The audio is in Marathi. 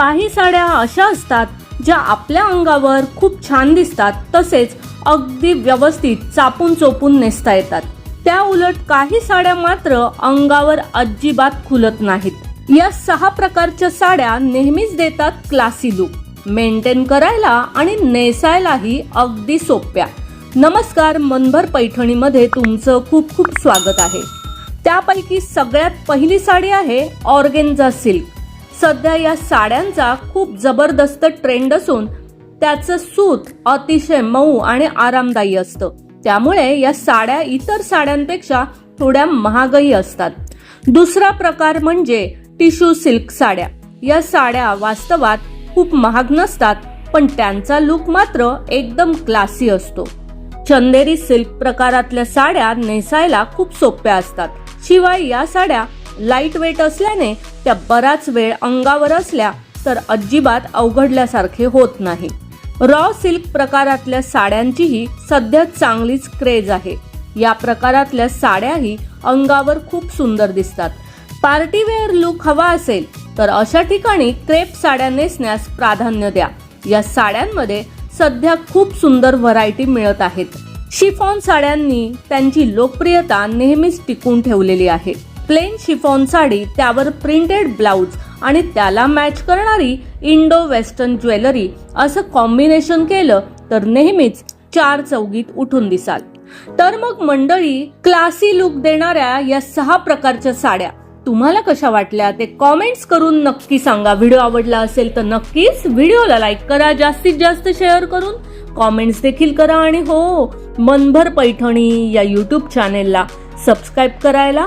काही साड्या अशा असतात ज्या आपल्या अंगावर खूप छान दिसतात. तसेच अगदी व्यवस्थित चापून चोपून नेसता येतात. त्या उलट काही साड्या मात्र अंगावर अजिबात खुलत नाहीत. या सहा प्रकारच्या साड्या नेहमीच देतात क्लासी लुक. मेंटेन करायला आणि नेसायलाही अगदी सोप्या. नमस्कार मनभर पैठणीमध्ये तुमचं खूप खूप स्वागत आहे. त्यापैकी सगळ्यात पहिली साडी आहे ऑर्गेन्झा सिल्क. सध्या या साड्यांचा खूप जबरदस्त ट्रेंड असून त्याचं सूत अतिशय मऊ आणि आरामदायी असतं. त्यामुळे या साड्या इतर साड्यांपेक्षा थोड्या महागही असतात. दुसरा प्रकार म्हणजे टिश्यू सिल्क साड्या. या साड्या वास्तवात खूप महाग नसतात पण त्यांचा लुक मात्र एकदम क्लासी असतो. चंदेरी सिल्क प्रकारातल्या साड्या नेसायला खूप सोप्या असतात. शिवाय या साड्या लाइट वेट असल्याने त्या बराच वेळ अंगावर असल्या तर अजिबात अवघडल्यासारखे होत नाही. रॉ सिल्क प्रकारातल्या साड्यांचीही सध्या चांगलीच क्रेज आहे. या प्रकारातल्या साड्याही अंगावर खूप सुंदर दिसतात. पार्टीवेअर लुक हवा असेल तर अशा ठिकाणी क्रेप साड्या नेसण्यास प्राधान्य द्या. या साड्यांमध्ये सध्या खूप सुंदर व्हरायटी मिळत आहेत. शिफॉन साड्यांनी त्यांची लोकप्रियता नेहमीच टिकून ठेवलेली आहे. प्लेन शिफॉन साडी त्यावर प्रिंटेड ब्लाऊज आणि त्याला मॅच करणारी इंडो वेस्टर्न ज्वेलरी असं कॉम्बिनेशन केलं तर नेहमीच चार चौगीत उठून दिसाल. तर मग मंडळी क्लासी लुक देणाऱ्या या सहा प्रकारच्या साड्या तुम्हाला कशा वाटल्या ते कॉमेंट्स करून नक्की सांगा. व्हिडिओ आवडला असेल तर नक्कीच व्हिडिओला लाईक करा जास्तीत जास्त शेअर करून कॉमेंट्स देखील करा आणि हो मनभर पैठणी या युट्यूब चॅनेलला सबस्क्राईब करायला